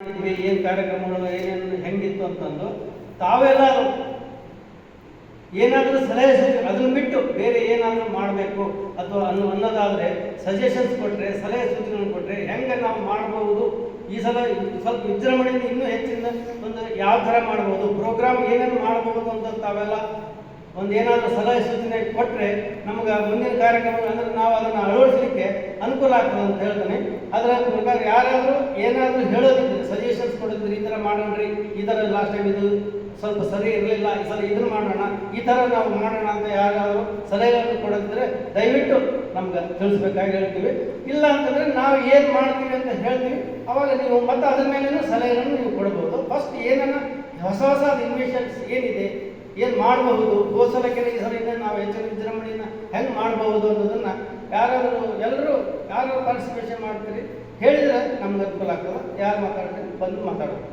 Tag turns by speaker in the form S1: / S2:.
S1: ಏನು ಕಾರ್ಯಕ್ರಮಗಳು, ಏನೇನು ಹೆಂಗಿತ್ತು ಅಂತಂದು ತಾವೆಲ್ಲ ಏನಾದರೂ ಸಲಹೆ ಅದನ್ನು ಬಿಟ್ಟು ಬೇರೆ ಏನಾದರೂ ಮಾಡಬೇಕು ಅಥವಾ ಅನ್ನೋ ಅನ್ನೋದಾದರೆ ಸಜೆಷನ್ಸ್ ಕೊಟ್ಟರೆ ಸಲಹೆ ಸೂಚನೆಗಳನ್ನು ಕೊಟ್ಟರೆ ಹೆಂಗೆ ನಾವು ಮಾಡ್ಬೋದು? ಈ ಸಲ ಸ್ವಲ್ಪ ವಿಜೃಂಭಣೆಯಿಂದ ಇನ್ನೂ ಹೆಚ್ಚಿನ ಒಂದು ಯಾವ ಥರ ಮಾಡ್ಬೋದು? ಪ್ರೋಗ್ರಾಮ್ ಏನೇನು ಮಾಡ್ಬೋದು ಅಂತ ತಾವೆಲ್ಲ ಒಂದು ಏನಾದರೂ ಸಲಹೆ ಸೂಚನೆ ಕೊಟ್ಟರೆ ನಮ್ಗೆ ಮುಂದಿನ ಕಾರ್ಯಕ್ರಮ ಅಂದರೆ ನಾವು ಅದನ್ನು ಅಳವಡಿಸಲಿಕ್ಕೆ ಅನುಕೂಲ ಆಗ್ತದೆ ಅಂತ ಹೇಳ್ತಾನೆ. ಅದರ ಪ್ರಕಾರ ಯಾರಾದರೂ ಏನಾದರೂ ಹೇಳೋದಿದ್ರೆ ಸಜೆಷನ್ಸ್ ಕೊಡೋದಿದ್ರೆ ಈ ಥರ ಮಾಡೋಣ್ರಿ, ಈ ಥರ ಲಾಸ್ಟ್ ಟೈಮ್ ಇದು ಸ್ವಲ್ಪ ಸರಿ ಇರಲಿಲ್ಲ, ಈ ಸಲ ಇದನ್ನು ಮಾಡೋಣ, ಈ ಥರ ನಾವು ಮಾಡೋಣ ಅಂತ ಯಾರಾದರೂ ಸಲಹೆಗಳನ್ನು ಕೊಡೋದಿದ್ರೆ ದಯವಿಟ್ಟು ನಮ್ಗೆ ತಿಳಿಸ್ಬೇಕಾಗಿ ಹೇಳ್ತೀವಿ. ಇಲ್ಲ ಅಂತಂದರೆ ನಾವು ಏನು ಮಾಡ್ತೀವಿ ಅಂತ ಹೇಳ್ತೀವಿ, ಅವಾಗ ನೀವು ಮತ್ತೆ ಅದ್ರ ಮೇಲೇನು ಸಲಹೆಗಳನ್ನು ನೀವು ಕೊಡ್ಬೋದು. ಫಸ್ಟ್ ಏನನ್ನ ಹೊಸ ಹೊಸ ಇನ್ವೆಷನ್ಸ್ ಏನಿದೆ, ಏನು ಮಾಡಬಹುದು ಹೋದ ಸಲಕ್ಕಿಂತ ಈ ಸಲ ನಾವು ಹೆಚ್ಚಿನ ವಿಜೃಂಭಣೆಯನ್ನು ಹೆಂಗೆ ಮಾಡಬಹುದು ಅನ್ನೋದನ್ನು ಯಾರಾದರೂ ಎಲ್ಲರೂ ಪಾರ್ಟಿಸಿಪೇಷನ್ ಮಾಡ್ತೀರಿ. ಹೇಳಿದ್ರೆ ನಮ್ಗೆ ಅನುಕೂಲ ಆಗ್ತದೆ. ಯಾರು ಮಾತಾಡ್ತೀರಿ ಬಂದು ಮಾತಾಡೋದು